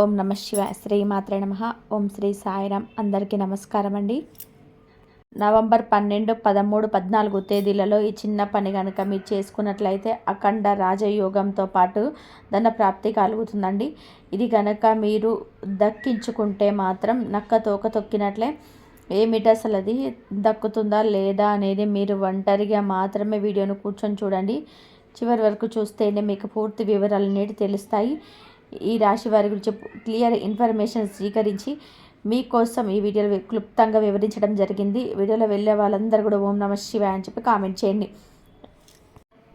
ఓం నమ శివ శ్రీమాత్రే నమ. ఓం శ్రీ సాయిరామ్ అందరికీ నమస్కారం అండి నవంబర్ పన్నెండు పదమూడు పద్నాలుగు తేదీలలో ఈ చిన్న పని కనుక మీరు చేసుకున్నట్లయితే అఖండ రాజయోగంతో పాటు ధన ప్రాప్తి కలుగుతుందండి. ఇది కనుక మీరు దక్కించుకుంటే మాత్రం నక్క తోక తొక్కినట్లే ఏమిటి అసలు అది? దక్కుతుందా లేదా అనేది మీరు ఒంటరిగా మాత్రమే వీడియోను కూర్చొని చూడండి. చివరి వరకు చూస్తేనే మీకు పూర్తి వివరాలు నేటి తెలుస్తాయి. ఈ రాశి వారి గురించి క్లియర్ ఇన్ఫర్మేషన్ స్వీకరించి మీకోసం ఈ వీడియోలో క్లుప్తంగా వివరించడం జరిగింది. వీడియోలో వెళ్ళే వాళ్ళందరూ కూడా ఓం నమ శివాయ అని చెప్పి కామెంట్ చేయండి.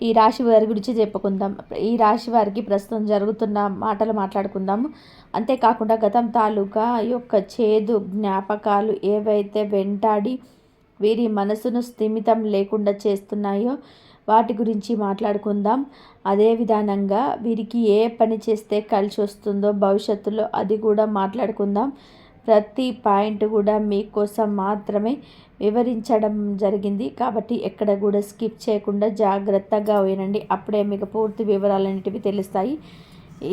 ఈ రాశి వారి గురించి చెప్పుకుందాం. ఈ రాశి వారికి ప్రస్తుతం జరుగుతున్న మాటలు మాట్లాడుకుందాము. అంతేకాకుండా గతం తాలూకా యొక్క చేదు జ్ఞాపకాలు ఏవైతే వెంటాడి వీరి మనసును స్థిమితం లేకుండా చేస్తున్నాయో వాటి గురించి మాట్లాడుకుందాం. అదే విధానంగా వీరికి ఏ పని చేస్తే కలిసి వస్తుందో భవిష్యత్తులో అది కూడా మాట్లాడుకుందాం. ప్రతి పాయింట్ కూడా మీకోసం మాత్రమే వివరించడం జరిగింది. కాబట్టి ఎక్కడ కూడా స్కిప్ చేయకుండా జాగ్రత్తగా వినండి. అప్పుడే మీకు పూర్తి వివరాలన్నిటివి తెలుస్తాయి.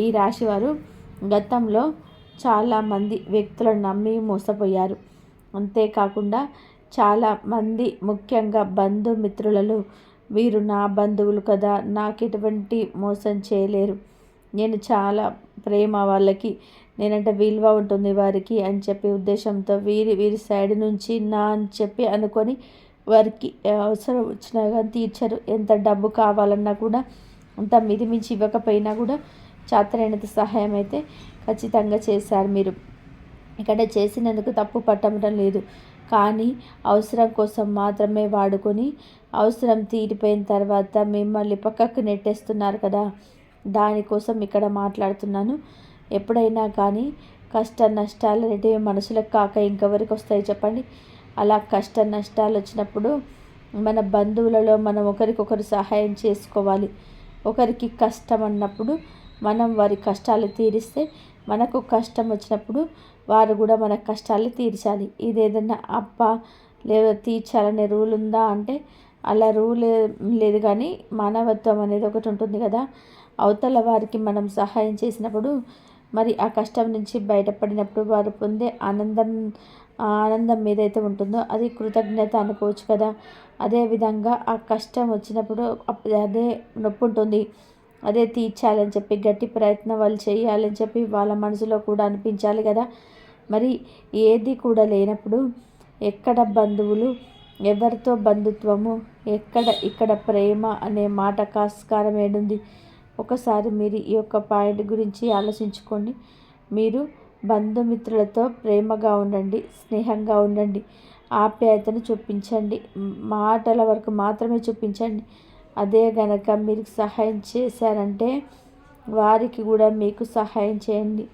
ఈ రాశివారు గతంలో చాలామంది వ్యక్తులను నమ్మి మోసపోయారు. అంతేకాకుండా చాలామంది ముఖ్యంగా బంధుమిత్రులలో వీరు నా బంధువులు కదా నాకు ఎటువంటి మోసం చేయలేరు. నేను చాలా ప్రేమ వాళ్ళకి నేనంటే విలువ ఉంటుంది వారికి అని చెప్పి ఉద్దేశంతో వీరి వీరి సైడ్ నుంచి నా అని చెప్పి అనుకొని వారికి అవసరం వచ్చినా కానీ తీర్చరు. ఎంత డబ్బు కావాలన్నా కూడా అంత మిదిమించి ఇవ్వకపోయినా కూడా చాతరైనంత సహాయం అయితే ఖచ్చితంగా చేశారు మీరు. ఇక్కడ చేసినందుకు తప్పు పట్టడం లేదు. కానీ అవసరం కోసం మాత్రమే వాడుకొని అవసరం తీరిపోయిన తర్వాత మిమ్మల్ని పక్కకు నెట్టేస్తున్నారు కదా. దానికోసం ఇక్కడ మాట్లాడుతున్నాను. ఎప్పుడైనా కానీ కష్ట నష్టాలు అనేటివి మనసులకు కాక ఇంకెవరికి వస్తాయి చెప్పండి. అలా కష్ట నష్టాలు వచ్చినప్పుడు మన బంధువులలో మనం ఒకరికొకరు సహాయం చేసుకోవాలి. ఒకరికి కష్టం అన్నప్పుడు మనం వారి కష్టాలు తీరిస్తే మనకు కష్టం వచ్చినప్పుడు వారు కూడా మన కష్టాలు తీర్చాలి. ఇది ఏదైనా అప్ప లేదా తీర్చాలనే రూల్ ఉందా అంటే అలా రూల్ లేదు కానీ మానవత్వం అనేది ఒకటి ఉంటుంది కదా. అవతల వారికి మనం సహాయం చేసినప్పుడు మరి ఆ కష్టం నుంచి బయటపడినప్పుడు వారు పొందే ఆనందం ఆనందం ఏదైతే ఉంటుందో అది కృతజ్ఞత అనుకోవచ్చు కదా. అదేవిధంగా ఆ కష్టం వచ్చినప్పుడు అదే నొప్పి ఉంటుంది. అదే తీర్చాలని చెప్పి గట్టి ప్రయత్నం వాళ్ళు చేయాలని చెప్పి వాళ్ళ మనసులో కూడా అనిపించాలి కదా. మరి ఏది కూడా లేనప్పుడు ఎక్కడ బంధువులు ఎవరితో బంధుత్వము? ఎక్కడ ఇక్కడ ప్రేమ అనే మాట కాస్కారం ఏడుంది? ఒకసారి మీరు ఈ యొక్క పాయింట్ గురించి ఆలోచించుకోండి. మీరు బంధుమిత్రులతో ప్రేమగా ఉండండి స్నేహంగా ఉండండి ఆప్యాయతను చూపించండి మాటల వరకు మాత్రమే చూపించండి. అదే గనక మీరు సహాయం చేశారంటే వారికి కూడా మీకు సహాయం చేయండి.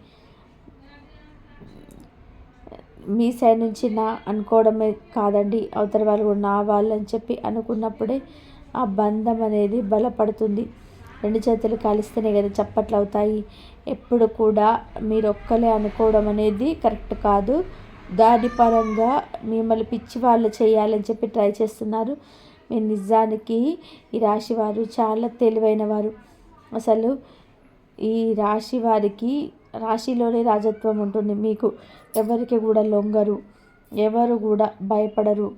మీ సైడ్ నుంచి నా అనుకోవడమే కాదండి అవతల వాళ్ళు కూడా నా వాళ్ళు అని చెప్పి అనుకున్నప్పుడే ఆ బంధం అనేది బలపడుతుంది. రెండు చేతులు కలిస్తేనే కదా చప్పట్లు అవుతాయి. ఎప్పుడు కూడా మీరు ఒక్కలే అనుకోవడం అనేది కరెక్ట్ కాదు. దాని పరంగా మిమ్మల్ని పిచ్చి వాళ్ళు చేయాలని చెప్పి ట్రై చేస్తున్నారు. మీరు నిజానికి ఈ రాశి వారు చాలా తెలివైన వారు. అసలు ఈ రాశి వారికి రాశిలోనే రాజత్వం ఉంటుంది. మీకు ఎవరికి కూడా లొంగరు ఎవరు కూడా భయపడరు.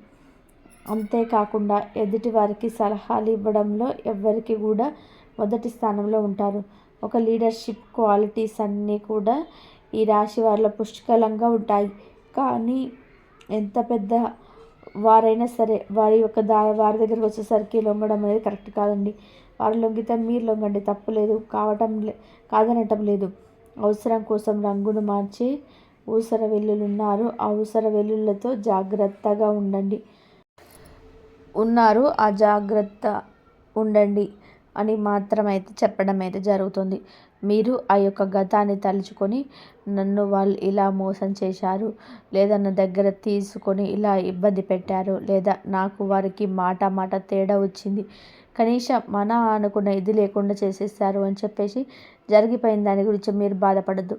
అంతేకాకుండా ఎదుటి వారికి సలహాలు ఇవ్వడంలో ఎవరికి కూడా మొదటి స్థానంలో ఉంటారు. ఒక లీడర్షిప్ క్వాలిటీస్ అన్నీ కూడా ఈ రాశి వారిలో పుష్కలంగా ఉంటాయి. కానీ ఎంత పెద్ద వారైనా సరే వారి యొక్క దా వారి దగ్గరకు వచ్చేసరికి లొంగడం అనేది కరెక్ట్ కాదండి. వారు లొంగితే మీరు లొంగండి తప్పు లేదు కావటం లే కాదనటం లేదు. అవసరం కోసం రంగును మార్చి ఊసర వెల్లులున్నారు. ఆ ఊసర వెల్లులతో జాగ్రత్తగా ఉండండి. ఉన్నారు. ఆ జాగ్రత్త ఉండండి అని మాత్రమైతే చెప్పడం అయితే జరుగుతుంది. మీరు ఆ యొక్క గతాన్ని తలుచుకొని నన్ను వాళ్ళు ఇలా మోసం చేశారు లేదా నా దగ్గర తీసుకొని ఇలా ఇబ్బంది పెట్టారు లేదా నాకు వారికి మాట మాట తేడా వచ్చింది కనీసం మన అనుకున్న ఇది లేకుండా చేసేస్తారు అని చెప్పేసి జరిగిపోయిన దాని గురించి మీరు బాధపడద్దు.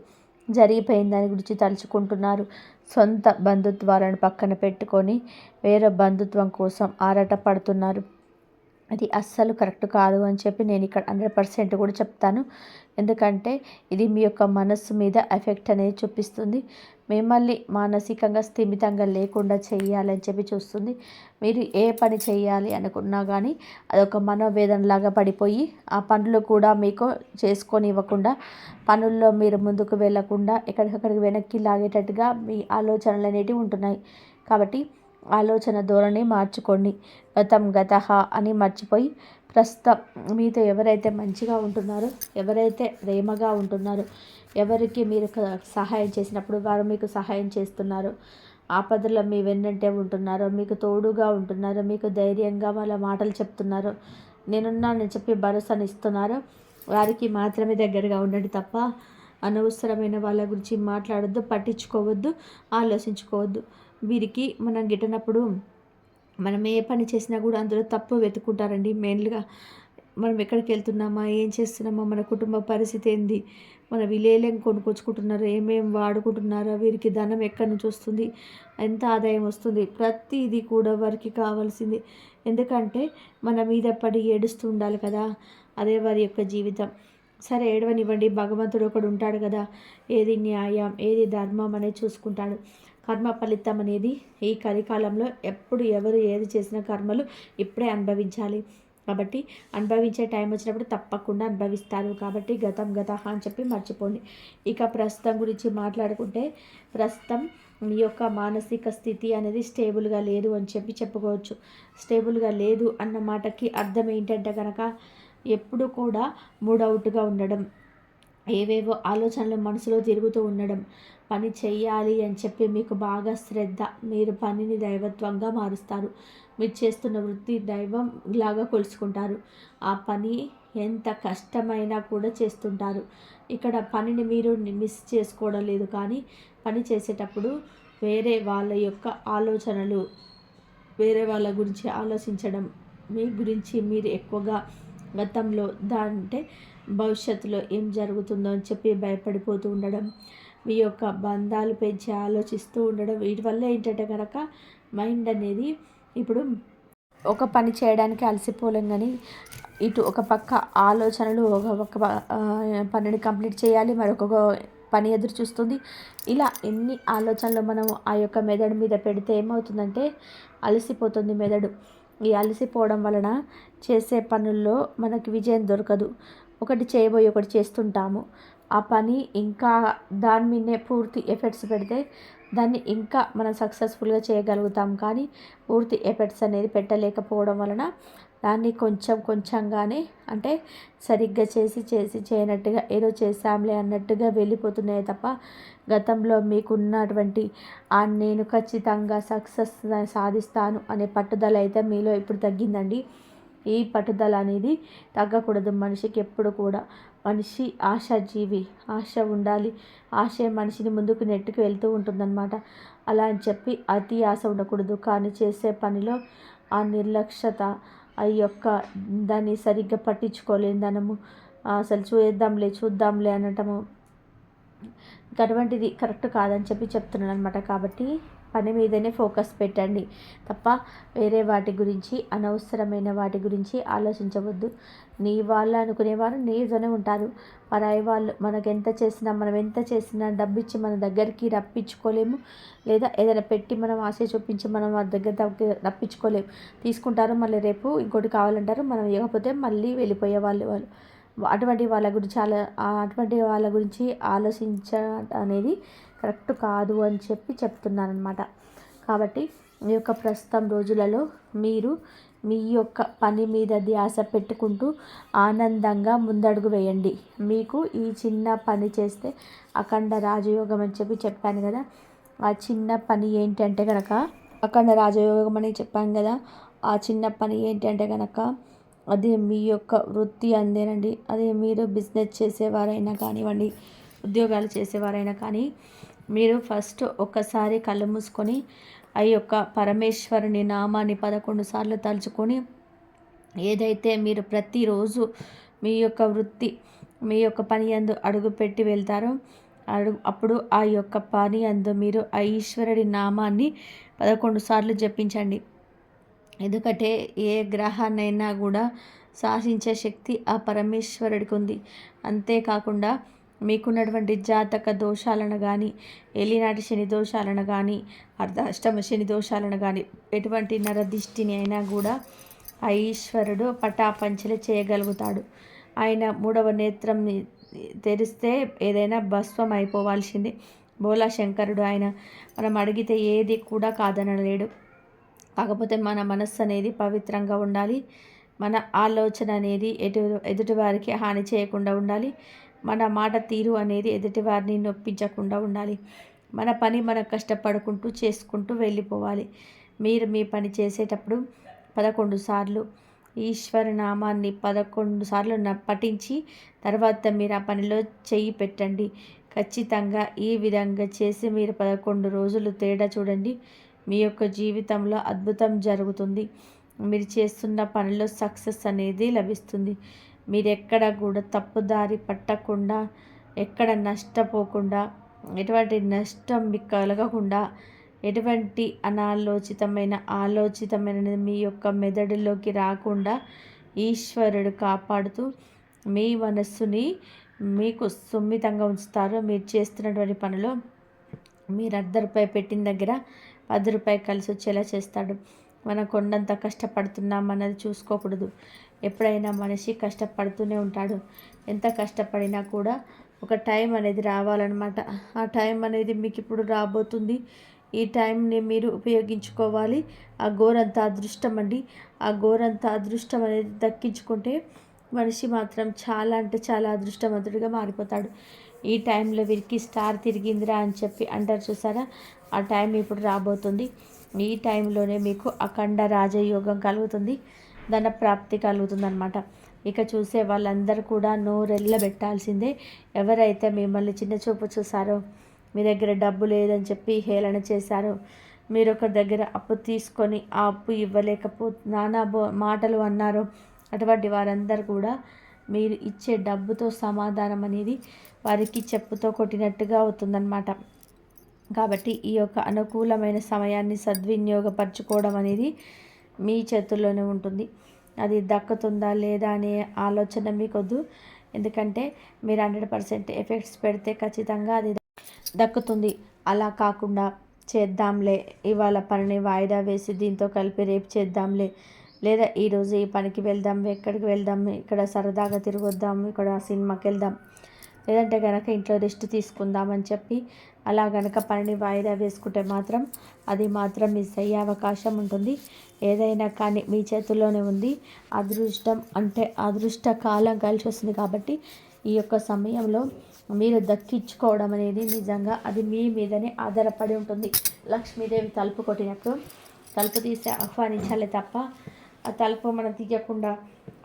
జరిగిపోయిన దాని గురించి తలుచుకుంటున్నారు. సొంత బంధుత్వాలను పక్కన పెట్టుకొని వేరే బంధుత్వం కోసం ఆరాట పడుతున్నారు అది అస్సలు కరెక్ట్ కాదు అని చెప్పి నేను ఇక్కడ హండ్రెడ్ పర్సెంట్ కూడా చెప్తాను. ఎందుకంటే ఇది మీ యొక్క మనస్సు మీద ఎఫెక్ట్ అనేది చూపిస్తుంది. మిమ్మల్ని మానసికంగా స్థిమితంగా లేకుండా చేయాలని చెప్పి చూస్తుంది. మీరు ఏ పని చేయాలి అనుకున్నా కానీ అదొక మనోవేదనలాగా పడిపోయి ఆ పనులు కూడా మీకు చేసుకొని ఇవ్వకుండా పనుల్లో మీరు ముందుకు వెళ్ళకుండా ఎక్కడికక్కడికి వెనక్కి లాగేటట్టుగా మీ ఆలోచనలు అనేటివి ఉంటున్నాయి. కాబట్టి ఆలోచన ధోరణి మార్చుకోండి. గతం గతహ అని మర్చిపోయి ప్రస్తుతం మీతో ఎవరైతే మంచిగా ఉంటున్నారో ఎవరైతే ప్రేమగా ఉంటున్నారో ఎవరికి మీరు సహాయం చేసినప్పుడు వారు మీకు సహాయం చేస్తున్నారు. ఆపదలో మీ వెన్నంటే ఉంటున్నారో. మీకు తోడుగా ఉంటున్నారు. మీకు ధైర్యంగా వాళ్ళ మాటలు చెప్తున్నారు. నేనున్నానని చెప్పి భరోసాని ఇస్తున్నారు వారికి మాత్రమే దగ్గరగా ఉండండి తప్ప అనవసరమైన వాళ్ళ గురించి మాట్లాడొద్దు పట్టించుకోవద్దు ఆలోచించుకోవద్దు. వీరికి మనం గిట్టనప్పుడు మనం ఏ పని చేసినా కూడా అందులో తప్పు వెతుకుంటారండి మెయిన్గా మనం ఎక్కడికి వెళ్తున్నామా? ఏం చేస్తున్నామా? మన కుటుంబ పరిస్థితి ఏంది? మన విలేలేం కొనుక్కొచ్చుకుంటున్నారు? ఏమేమి వాడుకుంటున్నారో? వీరికి ధనం ఎక్కడి నుంచి వస్తుంది? ఎంత ఆదాయం వస్తుంది? ప్రతిదీ కూడా వారికి కావాల్సింది. ఎందుకంటే మన మీద పడి ఏడుస్తూ ఉండాలి కదా అదే వారి యొక్క జీవితం. సరే ఏడవనివ్వండి. భగవంతుడు ఒకడు ఉంటాడు కదా. ఏది న్యాయం ఏది ధర్మం అనేది చూసుకుంటాడు. కర్మ ఫలితం అనేది ఈ కలికాలంలో ఎప్పుడు ఎవరు ఏది చేసిన కర్మలు ఇప్పుడే అనుభవించాలి. కాబట్టి అనుభవించే టైం వచ్చినప్పుడు తప్పకుండా అనుభవిస్తారు. కాబట్టి గతం గత అని చెప్పి మర్చిపోండి. ఇక ప్రస్తుతం గురించి మాట్లాడుకుంటే ప్రస్తుతం మీ యొక్క మానసిక స్థితి అనేది స్టేబుల్గా లేదు అని చెప్పి చెప్పుకోవచ్చు. స్టేబుల్గా లేదు అన్న మాటకి అర్థం ఏంటంటే కనుక ఎప్పుడు కూడా మూడవుట్గా ఉండడం ఏవేవో ఆలోచనలు మనసులో తిరుగుతూ ఉండడం పని చేయాలి అని చెప్పి మీకు బాగా శ్రద్ధ. మీరు పనిని దైవత్వంగా మారుస్తారు. మీరు చేస్తున్న వృత్తి దైవం లాగా కొలుసుకుంటారు ఆ పని ఎంత కష్టమైనా కూడా చేస్తుంటారు. ఇక్కడ పనిని మీరు మిస్ చేసుకోవడం లేదు కానీ పని చేసేటప్పుడు వేరే వాళ్ళ యొక్క ఆలోచనలు వేరే వాళ్ళ గురించి ఆలోచించడం మీ గురించి మీరు ఎక్కువగా గతంలో దాంటే భవిష్యత్తులో ఏం జరుగుతుందో అని చెప్పి భయపడిపోతూ ఉండడం. మీ యొక్క బంధాలు పెంచి ఆలోచిస్తూ ఉండడం. వీటి వల్ల ఏంటంటే కనుక మైండ్ అనేది ఇప్పుడు ఒక పని చేయడానికి అలసిపోలేం కానీ ఇటు ఒక పక్క ఆలోచనలు ఒక పక్క పనిని కంప్లీట్ చేయాలి మరొక పని ఎదురు చూస్తుంది. ఇలా ఎన్ని ఆలోచనలు మనం ఆ యొక్క మెదడు మీద పెడితే ఏమవుతుందంటే అలసిపోతుంది మెదడు. ఈ అలసిపోవడం వలన చేసే పనుల్లో మనకి విజయం దొరకదు. ఒకటి చేయబోయి ఒకటి చేస్తుంటాము. ఆ పని ఇంకా దాని మీదనే పూర్తి ఎఫెక్ట్స్ పెడితే దాన్ని ఇంకా మనం సక్సెస్ఫుల్గా చేయగలుగుతాం. కానీ పూర్తి ఎఫెక్ట్స్ అనేది పెట్టలేకపోవడం వలన దాన్ని కొంచెం కొంచెంగానే అంటే సరిగ్గా చేసి చేసి చేయనట్టుగా ఏదో చేసాంలే అన్నట్టుగా వెళ్ళిపోతున్నాయి తప్ప గతంలో మీకున్నటువంటి ఆ నేను ఖచ్చితంగా సక్సెస్ సాధిస్తాను అనే పట్టుదల అయితే మీలో ఇప్పుడు తగ్గిందండి. ఈ పట్టుదల అనేది తగ్గకూడదు. మనిషికి ఎప్పుడు కూడా మనిషి ఆశాజీవి ఆశ ఉండాలి. ఆశ మనిషిని ముందుకు నెట్టుకు వెళ్తూ ఉంటుందన్నమాట. అలా అని చెప్పి అతి ఆశ ఉండకూడదు. కానీ చేసే పనిలో ఆ నిర్లక్ష్యత ఆ యొక్క దాన్ని సరిగ్గా పట్టించుకోలేని దానము అసలు చూద్దాంలే చూద్దాంలే అనటము అటువంటిది కరెక్ట్ కాదని చెప్పి చెప్తున్నాను అనమాట కాబట్టి పని మీదనే ఫోకస్ పెట్టండి. తప్ప వేరే వాటి గురించి అనవసరమైన వాటి గురించి ఆలోచించవద్దు. నీ వాళ్ళు అనుకునేవారు నీతోనే ఉంటారు. పరాయి వాళ్ళు మనకు ఎంత చేసినా మనం ఎంత చేసినా డబ్బు ఇచ్చి మన దగ్గరికి రప్పించుకోలేము. లేదా ఏదైనా పెట్టి మనం ఆశ చూపించి మనం వారి దగ్గర రప్పించుకోలేము. తీసుకుంటారు మళ్ళీ రేపు ఇంకోటి కావాలంటారు. మనం ఇవ్వకపోతే మళ్ళీ వెళ్ళిపోయే వాళ్ళు వాళ్ళు. అటువంటి వాళ్ళ గురించి అలా అటువంటి వాళ్ళ గురించి ఆలోచించ అనేది కరెక్ట్ కాదు అని చెప్పి చెప్తున్నారనమాట కాబట్టి ఈ యొక్క ప్రస్తుతం రోజులలో మీరు మీ యొక్క పని మీద ధ్యాస పెట్టుకుంటూ ఆనందంగా ముందడుగు వేయండి. మీకు ఈ చిన్న పని చేస్తే అఖండ రాజయోగం అని చెప్పి చెప్పాను కదా. ఆ చిన్న పని ఏంటంటే కనుక అఖండ రాజయోగం అని చెప్పాను కదా. ఆ చిన్న పని ఏంటంటే కనుక అది మీ యొక్క వృత్తి అందేనండి. అదే మీరు బిజినెస్ చేసేవారైనా కానివ్వండి ఉద్యోగాలు చేసేవారైనా కానీ మీరు ఫస్ట్ ఒక్కసారి కళ్ళు మూసుకొని ఆ యొక్క పరమేశ్వరుని నామాన్ని పదకొండు సార్లు తలుచుకొని ఏదైతే మీరు ప్రతిరోజు మీ యొక్క వృత్తి మీ యొక్క పని అందు అడుగు పెట్టి వెళ్తారో అడుగు అప్పుడు ఆ యొక్క పని అందు మీరు ఆ ఈశ్వరుడి నామాన్ని పదకొండు సార్లు జపించండి. ఎందుకంటే ఏ గ్రహాన్నైనా కూడా శాసించే శక్తి ఆ పరమేశ్వరుడికి ఉంది. అంతేకాకుండా మీకున్నటువంటి జాతక దోషాలను కానీ ఎలినాటి శని దోషాలను కానీ అర్ధాష్టమ శని దోషాలను కానీ ఎటువంటి నరదిష్టిని అయినా కూడా ఆ ఈశ్వరుడు పటాపంచలు చేయగలుగుతాడు. ఆయన మూడవ నేత్రం తెరిస్తే ఏదైనా భస్వం అయిపోవాల్సింది. బోలా శంకరుడు ఆయన మనం అడిగితే ఏది కూడా కాదనలేడు. కాకపోతే మన మనస్సు అనేది పవిత్రంగా ఉండాలి. మన ఆలోచన అనేది ఎటు ఎదుటివారికి హాని చేయకుండా ఉండాలి. మన మాట తీరు అనేది ఎదుటివారిని నొప్పించకుండా ఉండాలి. మన పని మనం కష్టపడుకుంటూ చేసుకుంటూ వెళ్ళిపోవాలి. మీరు మీ పని చేసేటప్పుడు పదకొండు సార్లు ఈశ్వర నామాన్ని పదకొండు సార్లు పఠించి తర్వాత మీరు ఆ పనిలో చెయ్యి పెట్టండి. ఖచ్చితంగా ఈ విధంగా చేసి మీరు పదకొండు రోజులు తేడా చూడండి. మీ యొక్క జీవితంలో అద్భుతం జరుగుతుంది. మీరు చేస్తున్న పనిలో సక్సెస్ అనేది లభిస్తుంది. మీరెక్కడ కూడా తప్పుదారి పట్టకుండా ఎక్కడ నష్టపోకుండా ఎటువంటి నష్టం మీకు కలగకుండా ఎటువంటి అనాలోచితమైన ఆలోచితమైన మీ యొక్క మెదడులోకి రాకుండా ఈశ్వరుడు కాపాడుతూ మీ మనస్సుని మీకు సున్నితంగా ఉంచుతారు. మీరు చేస్తున్నటువంటి పనిలో మీరు అర్ధ రూపాయి పెట్టిన దగ్గర పది రూపాయలు కలిసి వచ్చేలా చేస్తాడు. మనం కొండంత కష్టపడుతున్నాం అన్నది చూసుకోకూడదు. ఎప్పుడైనా మనిషి కష్టపడుతూనే ఉంటాడు. ఎంత కష్టపడినా కూడా ఒక టైం అనేది రావాలన్నమాట. ఆ టైం అనేది మీకు ఇప్పుడు రాబోతుంది. ఈ టైంని మీరు ఉపయోగించుకోవాలి. ఆ ఘోరంత అదృష్టం అండి. ఆ ఘోరంత అదృష్టం అనేది దక్కించుకుంటే మనిషి మాత్రం చాలా అంటే చాలా అదృష్టవంతుడిగా మారిపోతాడు. ఈ టైంలో వీరికి స్టార్ తిరిగిందిరా అని చెప్పి అంటారు చూసారా? ఆ టైం ఇప్పుడు రాబోతుంది. ఈ టైంలోనే మీకు అఖండ రాజయోగం కలుగుతుంది. ధన ప్రాప్తి కలుగుతుంది అనమాట ఇక చూసే వాళ్ళందరూ కూడా నోరెళ్ళ పెట్టాల్సిందే ఎవరైతే మిమ్మల్ని చిన్న చూపు చూసారో మీ దగ్గర డబ్బు లేదని చెప్పి హేళన చేశారో మీరు ఒకరి దగ్గర అప్పు తీసుకొని ఆ అప్పు ఇవ్వలేకపో నానా మాటలు అన్నారో అటువంటి వారందరూ కూడా మీరు ఇచ్చే డబ్బుతో సమాధానం అనేది వారికి చెప్పుతో కొట్టినట్టుగా అవుతుందన్నమాట. కాబట్టి ఈ యొక్క అనుకూలమైన సమయాన్ని సద్వినియోగపరచుకోవడం అనేది మీ చేతుల్లోనే ఉంటుంది. అది దక్కుతుందా లేదా అనే ఆలోచన మీకొద్దు. ఎందుకంటే మీరు హండ్రెడ్ పర్సెంట్ ఎఫెక్ట్స్ పెడితే ఖచ్చితంగా అది దక్కుతుంది. అలా కాకుండా చేద్దాంలే ఇవాళ పనిని వాయిదా వేసి దీంతో కలిపి రేపు చేద్దాంలే లేదా ఈరోజు ఈ పనికి వెళ్దాం ఎక్కడికి వెళ్దాం ఇక్కడ సరదాగా తిరగొద్దాం ఇక్కడ సినిమాకి వెళ్దాం లేదంటే కనుక ఇంట్లో రెస్ట్ తీసుకుందామని చెప్పి అలా గనక పనిని వాయిదా వేసుకుంటే మాత్రం అది మాత్రం మిస్ అయ్యే అవకాశం ఉంటుంది. ఏదైనా కానీ మీ చేతుల్లోనే ఉంది. అదృష్టం అంటే అదృష్ట కాలం కలిసి వస్తుంది కాబట్టి ఈ యొక్క సమయంలో మీరు దక్కించుకోవడం అనేది నిజంగా అది మీ మీదనే ఆధారపడి ఉంటుంది. లక్ష్మీదేవి తలుపు కొట్టినప్పుడు తలుపు తీసి ఆహ్వానించాలి తప్ప ఆ తలుపు మనం తీయకుండా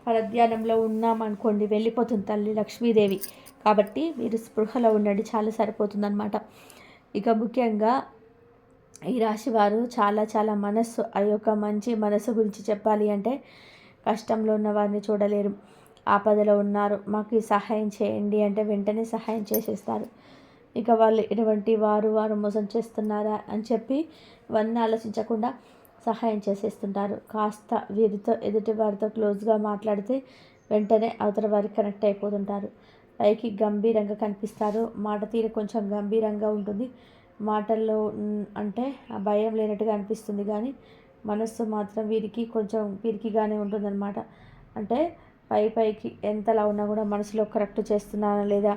పరధ్యానంలో ఉన్నామనుకోండి వెళ్ళిపోతుంది తల్లి లక్ష్మీదేవి. కాబట్టి మీరు స్పృహలో ఉండండి చాలా సరిపోతుందన్నమాట. ఇక ముఖ్యంగా ఈ రాశి వారు చాలా చాలా మనస్సు ఆ యొక్క మంచి మనస్సు గురించి చెప్పాలి అంటే కష్టంలో ఉన్న వారిని చూడలేరు. ఆపదలో ఉన్నారు మాకు సహాయం చేయండి అంటే వెంటనే సహాయం చేసేస్తారు. ఇక వాళ్ళు ఎటువంటి వారు వారు మోసం చేస్తున్నారా అని చెప్పి ఇవన్నీ ఆలోచించకుండా సహాయం చేసేస్తుంటారు. కాస్త వీరితో ఎదుటి వారితో క్లోజ్గా మాట్లాడితే వెంటనే అవతల వారికి కనెక్ట్ అయిపోతుంటారు. పైకి గంభీరంగా కనిపిస్తారు. మాట తీరు కొంచెం గంభీరంగా ఉంటుంది. మాటల్లో అంటే భయం లేనట్టుగా అనిపిస్తుంది కానీ మనస్సు మాత్రం వీరికి కొంచెం పిరికిగానే ఉంటుందన్నమాట. అంటే పై పైకి ఎంతలా ఉన్నా కూడా మనసులో కరెక్ట్ చేస్తున్నానా లేదా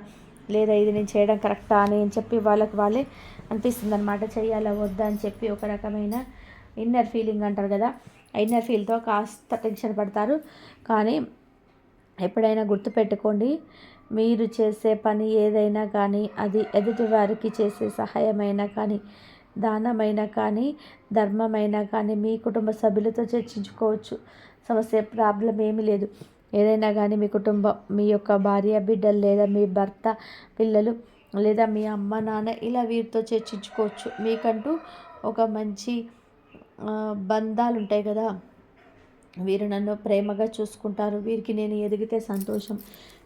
లేదా ఇది నేను చేయడం కరెక్టా అని చెప్పి వాళ్ళకి వాళ్ళే అనిపిస్తుంది అనమాట చేయాలా వద్దా అని చెప్పి ఒక రకమైన ఇన్నర్ ఫీలింగ్ అంటారు కదా ఇన్నర్ ఫీల్తో కాస్త టెన్షన్ పడతారు. కానీ ఎప్పుడైనా గుర్తుపెట్టుకోండి మీరు చేసే పని ఏదైనా కానీ అది ఎదుటివారికి చేసే సహాయమైనా కానీ దానమైనా కానీ ధర్మమైనా కానీ మీ కుటుంబ సభ్యులతో చర్చించుకోవచ్చు. సమస్య ప్రాబ్లం ఏమీ లేదు. ఏదైనా కానీ మీ కుటుంబం మీ యొక్క భార్య బిడ్డలు లేదా మీ భర్త పిల్లలు లేదా మీ అమ్మ నాన్న ఇలా వీరితో చర్చించుకోవచ్చు. మీకంటూ ఒక మంచి బంధాలు ఉంటాయి కదా. వీరు నన్ను ప్రేమగా చూసుకుంటారు. వీరికి నేను ఎదిగితే సంతోషం.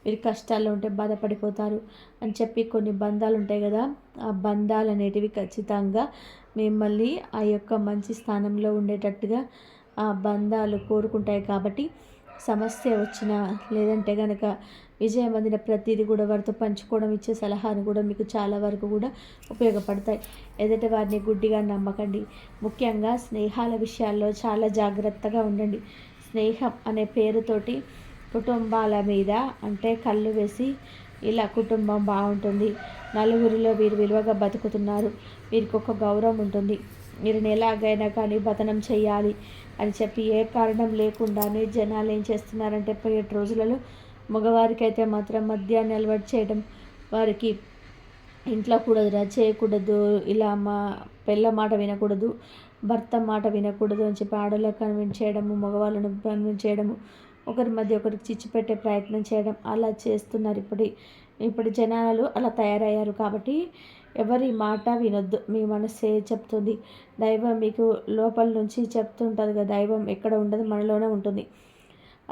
వీరి కష్టాల్లో ఉంటే బాధపడిపోతారు అని చెప్పి కొన్ని బంధాలు ఉంటాయి కదా. ఆ బంధాలు అనేటివి ఖచ్చితంగా మిమ్మల్ని ఆ యొక్క మంచి స్థానంలో ఉండేటట్టుగా ఆ బంధాలు కోరుకుంటాయి. కాబట్టి సమస్య వచ్చిన లేదంటే కనుక విజయం అందిన ప్రతిదీ కూడా వారితో పంచుకోవడం ఇచ్చే సలహాలు కూడా మీకు చాలా వరకు కూడా ఉపయోగపడతాయి. ఎదుటి వారిని గుడ్డిగా నమ్మకండి. ముఖ్యంగా స్నేహాల విషయాల్లో చాలా జాగ్రత్తగా ఉండండి. స్నేహం అనే పేరుతోటి కుటుంబాల మీద అంటే కళ్ళు వేసి ఇలా కుటుంబం బాగుంటుంది. నలుగురిలో వీరు విలువగా బతుకుతున్నారు. వీరికి ఒక గౌరవం ఉంటుంది. వీరిని ఎలాగైనా కానీ బతనం చేయాలి అని చెప్పి ఏ కారణం లేకుండానే జనాలు ఏం చేస్తున్నారంటే పోయేటి రోజులలో మగవారికి అయితే మాత్రం మద్యాన్ని అలవాటు చేయడం వారికి ఇంట్లో కూడదురా చేయకూడదు ఇలా మా పిల్ల మాట వినకూడదు భర్త మాట వినకూడదు అని చెప్పి ఆడవాళ్ళకి కన్విన్స్ చేయడము మగవాళ్ళను కన్విన్స్ చేయడము ఒకరి మధ్య ఒకరికి చిచ్చు పెట్టే ప్రయత్నం చేయడం అలా చేస్తున్నారు ఇప్పుడు ఇప్పుడు జనాలు అలా తయారయ్యారు కాబట్టి ఎవరి మాట వినొద్దు. మీ మనసే చెప్తుంది? దైవం మీకు లోపల నుంచి చెప్తుంటుంది కదా దైవం ఎక్కడ ఉండదు మనలోనే ఉంటుంది.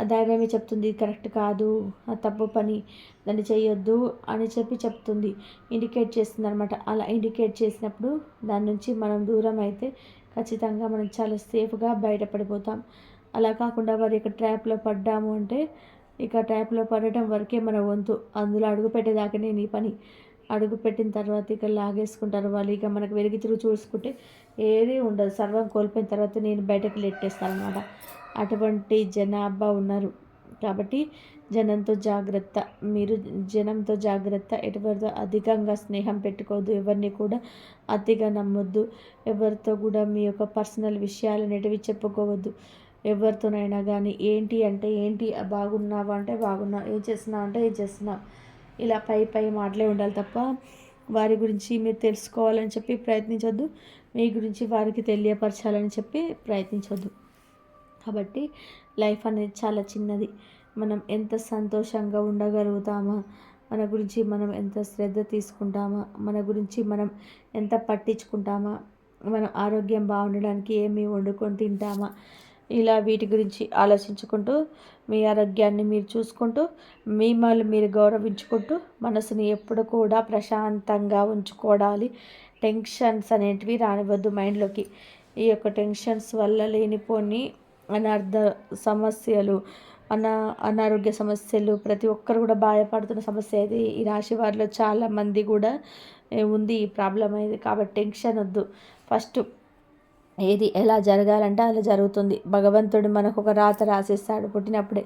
దైవమే చెప్తుంది? కరెక్ట్ కాదు. ఆ తప్పు పని దాన్ని చేయొద్దు అని చెప్పి చెప్తుంది. ఇండికేట్ చేస్తుంది అనమాట అలా ఇండికేట్ చేసినప్పుడు దాని నుంచి మనం దూరం అయితే ఖచ్చితంగా మనం చాలా సేఫ్గా బయటపడిపోతాం. అలా కాకుండా వారి యొక్క ట్రాప్లో పడ్డాము అంటే ఇక ట్యాప్లో పడటం వరకే మన వంతు. అందులో అడుగు పెట్టేదాకానే నీ పని. అడుగు పెట్టిన తర్వాత ఇక లాగేసుకుంటారు వాళ్ళు. ఇక మనకు వెలిగి తిరుగు చూసుకుంటే ఏదీ ఉండదు. సర్వం కోల్పోయిన తర్వాత నేను బయటకు లెట్టేస్తాను అనమాట అటువంటి జనాభా ఉన్నారు. కాబట్టి జనంతో జాగ్రత్త. మీరు జనంతో జాగ్రత్త. ఎటువంటి అధికంగా స్నేహం పెట్టుకోవద్దు. ఎవరిని కూడా అతిగా నమ్మొద్దు. ఎవరితో కూడా మీ యొక్క పర్సనల్ విషయాలు అనేటివి చెప్పుకోవద్దు. ఎవరితోనైనా కానీ ఏంటి అంటే ఏంటి? బాగున్నావా అంటే బాగున్నావు ఏం చేస్తున్నావు అంటే ఏం చేస్తున్నావు? ఇలా పై పై మాటలే ఉండాలి తప్ప వారి గురించి మీరు తెలుసుకోవాలని చెప్పి ప్రయత్నించొద్దు. మీ గురించి వారికి తెలియపరచాలని చెప్పి ప్రయత్నించొద్దు. కాబట్టి లైఫ్ అనేది చాలా చిన్నది. మనం ఎంత సంతోషంగా ఉండగలుగుతామా? మన గురించి మనం ఎంత శ్రద్ధ తీసుకుంటామా? మన గురించి మనం ఎంత పట్టించుకుంటామా? మనం ఆరోగ్యం బాగుండడానికి ఏమి వండుకొని తింటామా? ఇలా వీటి గురించి ఆలోచించుకుంటూ మీ ఆరోగ్యాన్ని మీరు చూసుకుంటూ మిమ్మల్ని మీరు గౌరవించుకుంటూ మనసుని ఎప్పుడు కూడా ప్రశాంతంగా ఉంచుకోవాలి. టెన్షన్స్ అనేటివి రానివ్వద్దు మైండ్లోకి. ఈ యొక్క టెన్షన్స్ వల్ల లేనిపోని అనర్థ సమస్యలు అనా అనారోగ్య సమస్యలు ప్రతి ఒక్కరు కూడా బాధపడుతున్న సమస్య అయితే ఈ రాశి వారిలో చాలామంది కూడా ఉంది. ఈ ప్రాబ్లం అనేది కాబట్టి టెన్షన్ వద్దు. ఫస్ట్ ఏది ఎలా జరగాలంటే అలా జరుగుతుంది. భగవంతుడు మనకు ఒక రాత రాసిస్తాడు పుట్టినప్పుడే.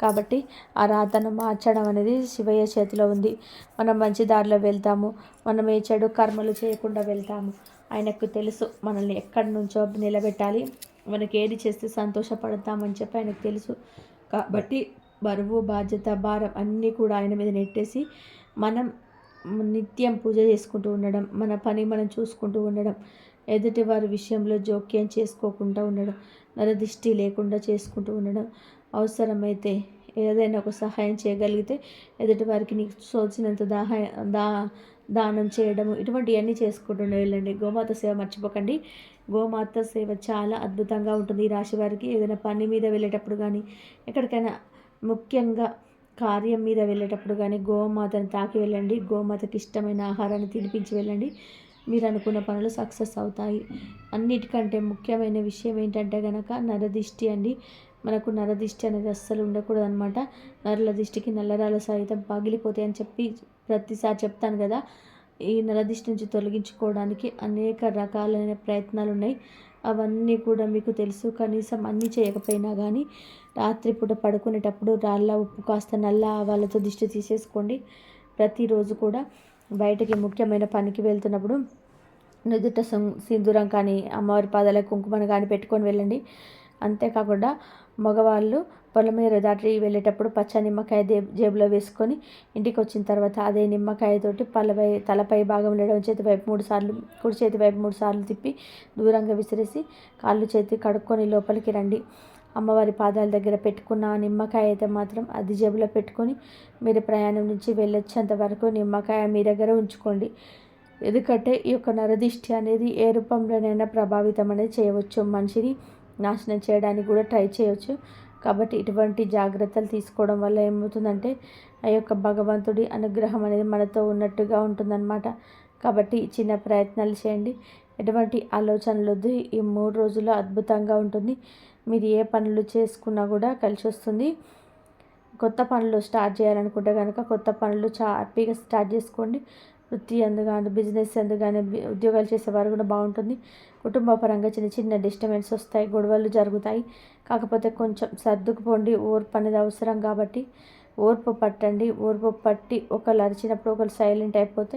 కాబట్టి ఆ రాతను మార్చడం అనేది శివయ్య చేతిలో ఉంది. మనం మంచి దారిలో వెళ్తాము. మనం ఏ చెడు కర్మలు చేయకుండా వెళ్తాము. ఆయనకు తెలుసు మనల్ని ఎక్కడి నుంచో నిలబెట్టాలి. మనకి ఏది చేస్తే సంతోషపడతామని చెప్పి ఆయనకు తెలుసు. కాబట్టి బరువు బాధ్యత భారం అన్నీ కూడా ఆయన మీద నెట్టేసి మనం నిత్యం పూజ చేసుకుంటూ ఉండడం మన పని మనం చూసుకుంటూ ఉండడం ఎదుటి వారి విషయంలో జోక్యం చేసుకోకుండా ఉండడం నరదిష్టి లేకుండా చేసుకుంటూ ఉండడం అవసరమైతే ఏదైనా ఒక సహాయం చేయగలిగితే ఎదుటి వారికి నీకు సోచినంత దాహ దా దానం చేయడము ఇటువంటివన్నీ చేసుకుంటూనే వెళ్ళండి. గోమాత సేవ మర్చిపోకండి. గోమాత సేవ చాలా అద్భుతంగా ఉంటుంది ఈ రాశి వారికి. ఏదైనా పని మీద వెళ్ళేటప్పుడు కానీ ఎక్కడికైనా ముఖ్యంగా కార్యం మీద వెళ్ళేటప్పుడు కానీ గోమాతను తాకి వెళ్ళండి. గోమాతకి ఇష్టమైన ఆహారాన్ని తినిపించి వెళ్ళండి. మీరు అనుకున్న పనులు సక్సెస్ అవుతాయి. అన్నిటికంటే ముఖ్యమైన విషయం ఏంటంటే కనుక నరదిష్టి అండి. మనకు నరదిష్టి అనేది అస్సలు ఉండకూడదు అనమాట నరల దిష్టికి నల్లరాల సహితం పగిలిపోతాయి అని చెప్పి ప్రతిసారి చెప్తాను కదా. ఈ నరదిష్టి నుంచి తొలగించుకోవడానికి అనేక రకాలైన ప్రయత్నాలు ఉన్నాయి అవన్నీ కూడా మీకు తెలుసు. కనీసం అన్నీ చేయకపోయినా కానీ రాత్రిపూట పడుకునేటప్పుడు రాళ్ళ ఉప్పు కాస్త నల్ల ఆవాలతో దిష్టి తీసేసుకోండి. ప్రతిరోజు కూడా బయటకి ముఖ్యమైన పనికి వెళ్తున్నప్పుడు నుదుట సింధూరం కానీ అమ్మవారి పాదాల కుంకుమను కానీ పెట్టుకొని వెళ్ళండి. అంతేకాకుండా మగవాళ్ళు పొలమీర దాటి వెళ్ళేటప్పుడు పచ్చ నిమ్మకాయ జేబులో వేసుకొని ఇంటికి వచ్చిన తర్వాత అదే నిమ్మకాయతోటి పలపై తలపై భాగం లేడం చేతి వైపు మూడు సార్లు కుడి చేతి వైపు మూడు సార్లు తిప్పి దూరంగా విసిరేసి కాళ్ళు చేతి కడుక్కొని లోపలికి రండి. అమ్మవారి పాదాల దగ్గర పెట్టుకున్న నిమ్మకాయ అయితే మాత్రం అది జేబులో పెట్టుకొని మీరు ప్రయాణం నుంచి వెళ్ళొచ్చేంత వరకు నిమ్మకాయ మీ దగ్గర ఉంచుకోండి. ఎందుకంటే ఈ యొక్క నరదిష్టి అనేది ఏ రూపంలోనైనా ప్రభావితం అనేది చేయవచ్చు. మనిషిని నాశనం చేయడానికి కూడా ట్రై చేయవచ్చు కాబట్టి ఇటువంటి జాగ్రత్తలు తీసుకోవడం వల్ల ఏమవుతుందంటే ఆ యొక్క భగవంతుడి అనుగ్రహం అనేది మనతో ఉన్నట్టుగా ఉంటుందన్నమాట. కాబట్టి చిన్న ప్రయత్నాలు చేయండి. ఎటువంటి ఆలోచనలు వద్దు. ఈ మూడు రోజుల్లో అద్భుతంగా ఉంటుంది. మీరు ఏ పనులు చేసుకున్నా కూడా కలిసి వస్తుంది కొత్త పనులు స్టార్ట్ చేయాలనుకుంటే కనుక కొత్త పనులు చా హ్యాపీగా స్టార్ట్ చేసుకోండి. వృత్తి ఎందు కానీ బిజినెస్ ఎందు కానీ ఉద్యోగాలు చేసేవారు కూడా బాగుంటుంది. కుటుంబ పరంగా చిన్న చిన్న డిస్టర్బెన్స్ వస్తాయి గొడవలు జరుగుతాయి. కాకపోతే కొంచెం సర్దుకుపోండి ఓర్పు అనేది అవసరం కాబట్టి ఓర్పు పట్టండి. ఓర్పు పట్టి ఒకళ్ళు అరిచినప్పుడు ఒకరు సైలెంట్ అయిపోతే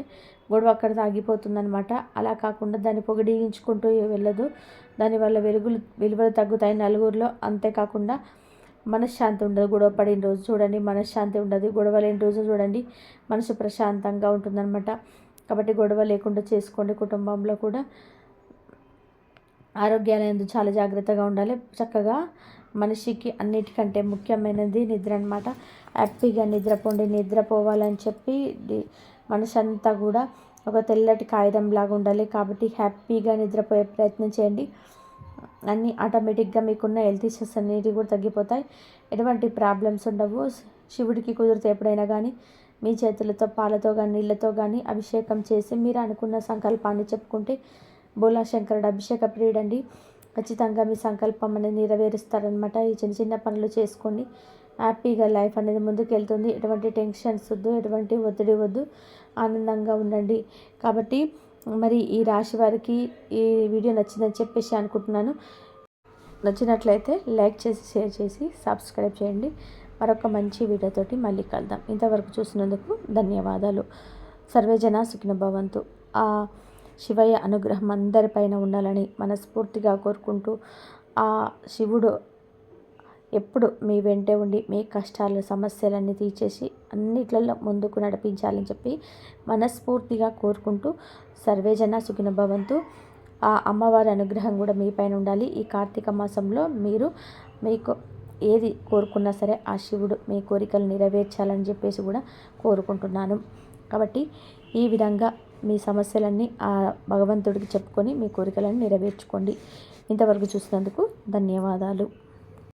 గొడవ అక్కడ ఆగిపోతుందనమాట అలా కాకుండా దాన్ని పొగిడించుకుంటూ వెళ్ళదు. దానివల్ల వెలుగులు విలువలు తగ్గుతాయి నలుగురిలో. అంతేకాకుండా మనశ్శాంతి ఉండదు గొడవ పడిన రోజు చూడండి. మనశ్శాంతి ఉండదు గొడవ లేని రోజు చూడండి. మనసు ప్రశాంతంగా ఉంటుందన్నమాట. కాబట్టి గొడవ లేకుండా చేసుకోండి కుటుంబంలో కూడా. ఆరోగ్యాలందు చాలా జాగ్రత్తగా ఉండాలి. చక్కగా మనిషికి అన్నిటికంటే ముఖ్యమైనది నిద్ర అనమాట హ్యాపీగా నిద్రపోండి. నిద్రపోవాలని చెప్పి మనసు అంతా కూడా ఒక తెల్లటి కాగితం లాగా ఉండాలి. కాబట్టి హ్యాపీగా నిద్రపోయే ప్రయత్నం చేయండి. అన్నీ ఆటోమేటిక్గా మీకున్న హెల్త్ ఇష్యూస్ అన్నిటి కూడా తగ్గిపోతాయి. ఎటువంటి ప్రాబ్లమ్స్ ఉండవు. శివుడికి కుదిరితే ఎప్పుడైనా కానీ మీ చేతులతో పాలతో కానీ నీళ్ళతో కానీ అభిషేకం చేసి మీరు అనుకున్న సంకల్పాన్ని చెప్పుకుంటే బోలా శంకరుడు అభిషేక ప్రియుడండి ఖచ్చితంగా మీ సంకల్పం అనేది నెరవేరుస్తారనమాట ఈ చిన్న చిన్న పనులు చేసుకోండి. హ్యాపీగా లైఫ్ అనేది ముందుకు వెళ్తుంది ఎటువంటి టెన్షన్స్ వద్దు ఎటువంటి ఒత్తిడి వద్దు. ఆనందంగా ఉండండి. కాబట్టి మరి ఈ రాశి వారికి ఈ వీడియో నచ్చిందని చెప్పేసి అనుకుంటున్నాను. నచ్చినట్లయితే లైక్ చేసి షేర్ చేసి సబ్స్క్రైబ్ చేయండి. మరొక మంచి వీడియోతోటి మళ్ళీ కలుద్దాం. ఇంతవరకు చూసినందుకు ధన్యవాదాలు. సర్వేజన సుఖిన భవంతు. ఆ శివయ్య అనుగ్రహం అందరిపైన ఉండాలని మనస్ఫూర్తిగా కోరుకుంటూ ఆ శివుడు ఎప్పుడు మీ వెంటే ఉండి మీ కష్టాలు సమస్యలన్నీ తీర్చేసి అన్నిట్లలో ముందుకు నడిపించాలని చెప్పి మనస్ఫూర్తిగా కోరుకుంటూ సర్వేజన సుఖిన భవంతు. ఆ అమ్మవారి అనుగ్రహం కూడా మీ పైన ఉండాలి. ఈ కార్తీక మాసంలో మీరు మీకు ఏది కోరుకున్నా సరే ఆ శివుడు మీ కోరికలు నెరవేర్చాలని చెప్పేసి కూడా కోరుకుంటున్నాను. కాబట్టి ఈ విధంగా మీ సమస్యలన్నీ ఆ భగవంతుడికి చెప్పుకొని మీ కోరికలను నెరవేర్చుకోండి. ఇంతవరకు చూసినందుకు ధన్యవాదాలు.